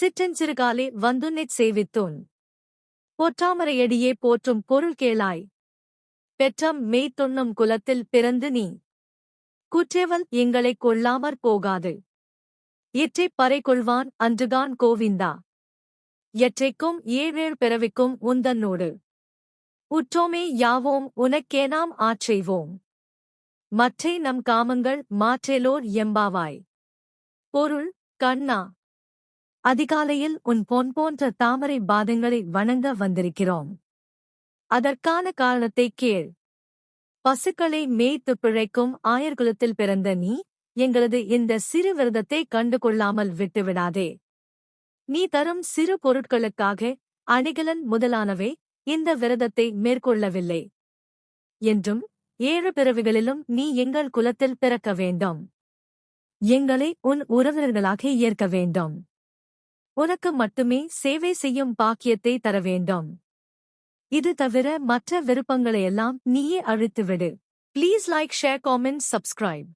சிற்றஞ்சிறுகாலே வந்துன்னைச் சேவித்துன். பொற்றாமரையடியே போற்றும் பொருள் கேளாய். பெற்றம் மெய்த்தொன்னும் குலத்தில் பிறந்து நீ. குற்றேவல் எங்களைக் கொள்ளாமற் போகாது. இற்றைப் பறை கொள்வான் அன்றுகான் கோவிந்தா. எற்றைக்கும் ஏழேழ் பிறவிக்கும் உந்தன்னோடு. உற்றோமே யாவோம் உனக்கே நாம் ஆற்றைவோம் மற்றை நம் காமங்கள் மாற்றேலோர் எம்பாவாய். பொருள் கண்ணா. அதிகாலையில் உன் பொன் போன்ற தாமரை பாதங்களை வணங்க வந்திருக்கிறோம். அதற்கான காரணத்தைக் கேள். பசுக்களை மேய்த்து பிழைக்கும் ஆயர்குலத்தில் பிறந்த நீ எங்களது இந்த சிறு விரதத்தை கண்டுகொள்ளாமல் விட்டுவிடாதே. நீ தரும் சிறு பொருட்களுக்காக அணிகலன் முதலானவை இந்த விரதத்தை மேற்கொள்ளவில்லை. என்றும் ஏழு பிறவிகளிலும் நீ எங்கள் குலத்தில் பிறக்க வேண்டும். எங்களை உன் உறவினர்களாக ஏற்க வேண்டும். உனக்கு மட்டுமே சேவை செய்யும் பாக்கியத்தை தர வேண்டும். இது தவிர மற்ற விருப்பங்களையெல்லாம் நீயே அழித்துவிடு. Please like share comment subscribe